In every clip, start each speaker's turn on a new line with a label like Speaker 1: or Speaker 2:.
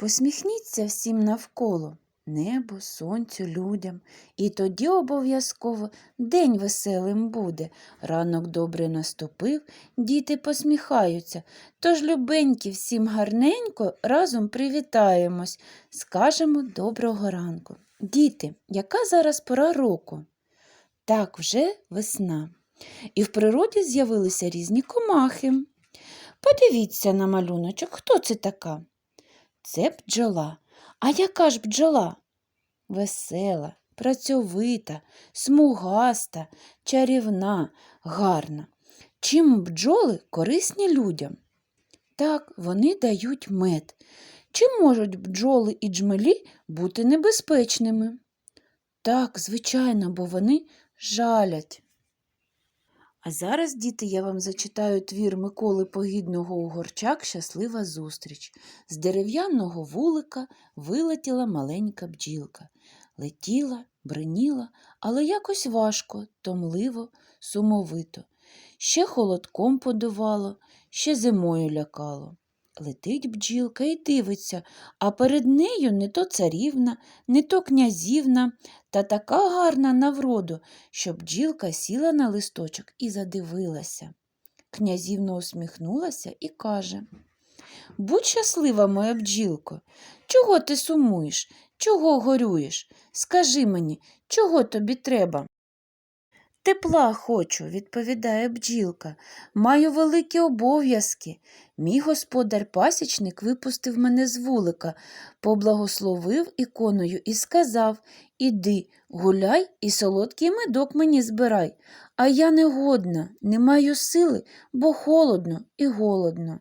Speaker 1: Посміхніться всім навколо, небу, сонцю, людям, і тоді обов'язково день веселим буде. Ранок добре наступив, діти посміхаються. Тож, любенькі, всім гарненько разом привітаємось, скажемо доброго ранку. Діти, яка зараз пора року? Так, вже весна. І в природі з'явилися різні комахи. Подивіться на малюночок, хто це така? Це бджола. А яка ж бджола? Весела, працьовита, смугаста, чарівна, гарна. Чим бджоли корисні людям? Так, вони дають мед. Чи можуть бджоли і джмелі бути небезпечними? Так, звичайно, бо вони жалять. А зараз, діти, я вам зачитаю твір Миколи Погідного Угорчак Щаслива зустріч. З дерев'яного вулика вилетіла маленька бджілка. Летіла, бриніла, але якось важко, томливо, сумовито. Ще холодком подувало, ще зимою лякало. Летить бджілка і дивиться, а перед нею не то царівна, не то князівна, та така гарна на вроду, що бджілка сіла на листочок і задивилася. Князівна усміхнулася і каже Будь щаслива, моя бджілко, чого ти сумуєш, чого горюєш? Скажи мені, чого тобі треба? Тепла хочу, відповідає бджілка. Маю великі обов'язки. Мій господар пасічник випустив мене з вулика, поблагословив іконою і сказав Іди, гуляй і солодкий медок мені збирай. А я не годна, не маю сили, бо холодно і голодно.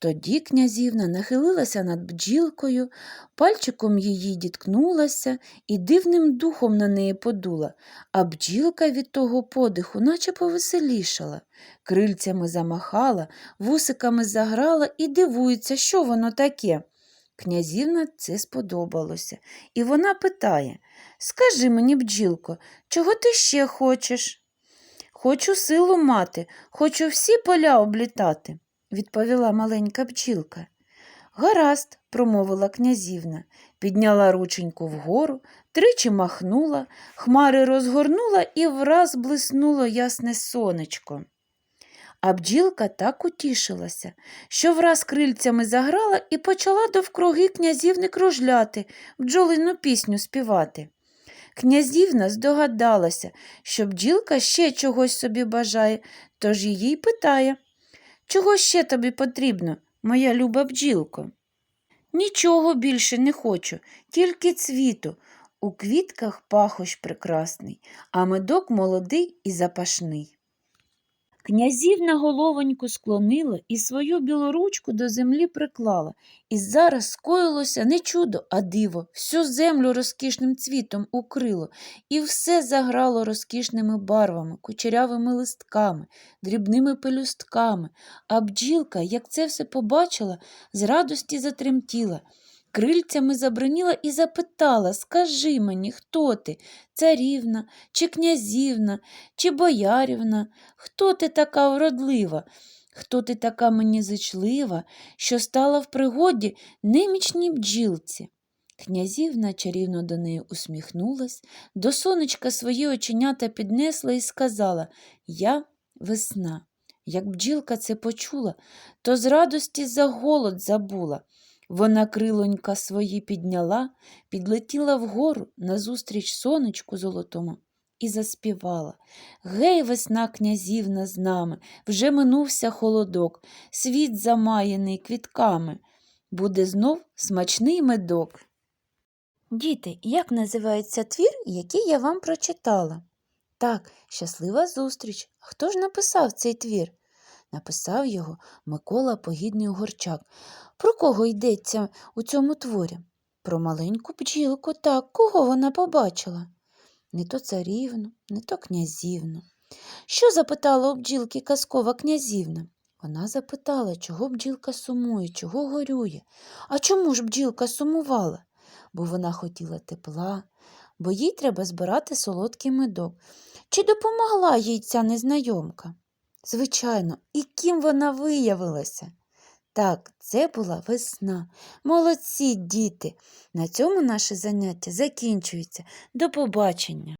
Speaker 1: Тоді князівна нахилилася над бджілкою, пальчиком її діткнулася і дивним духом на неї подула, а бджілка від того подиху наче повеселішала, крильцями замахала, вусиками заграла і дивується, що воно таке. Князівна це сподобалося, і вона питає Скажи мені, бджілко, чого ти ще хочеш? Хочу силу мати, хочу всі поля облітати відповіла маленька бджілка. Гаразд, промовила князівна, підняла рученьку вгору, тричі махнула, хмари розгорнула і враз блиснуло ясне сонечко. А бджілка так утішилася, що враз крильцями заграла і почала довкруги князівни кружляти, бджолину пісню співати. Князівна здогадалася, що бджілка ще чогось собі бажає, тож її й питає Чого ще тобі потрібно, моя люба бджілко? Нічого більше не хочу, тільки цвіту. У квітках пахощ прекрасний, а медок молодий і запашний. Князівна головоньку склонила і свою білоручку до землі приклала, і зараз скоїлося не чудо, а диво, всю землю розкішним цвітом укрило, і все заграло розкішними барвами, кучерявими листками, дрібними пелюстками, а бджілка, як це все побачила, з радості затремтіла. Крильцями заброніла і запитала Скажи мені, хто ти? Царівна, чи князівна, чи боярівна? Хто ти така вродлива? Хто ти така мені зичлива, що стала в пригоді немічній бджілці? Князівна чарівно до неї усміхнулась, до сонечка свої оченята піднесла і сказала Я весна. Як бджілка це почула, то з радості за голод забула. Вона крилонька свої підняла, підлетіла вгору назустріч сонечку золотому і заспівала. Гей, весна князівна з нами, вже минувся холодок, світ замаяний квітками. Буде знов смачний медок. Діти, як називається твір, який я вам прочитала? Так, щаслива зустріч. Хто ж написав цей твір? Написав його Микола Погідний Угорчак. Про кого йдеться у цьому творі? Про маленьку бджілку, так, кого вона побачила? Не то царівну, не то князівну. Що запитала у бджілки казкова князівна? Вона запитала, чого бджілка сумує, чого горює. А чому ж бджілка сумувала? Бо вона хотіла тепла, бо їй треба збирати солодкий медок. Чи допомогла їй ця незнайомка? Звичайно, і ким вона виявилася? Так, це була весна. Молодці, діти! На цьому наше заняття закінчується. До побачення!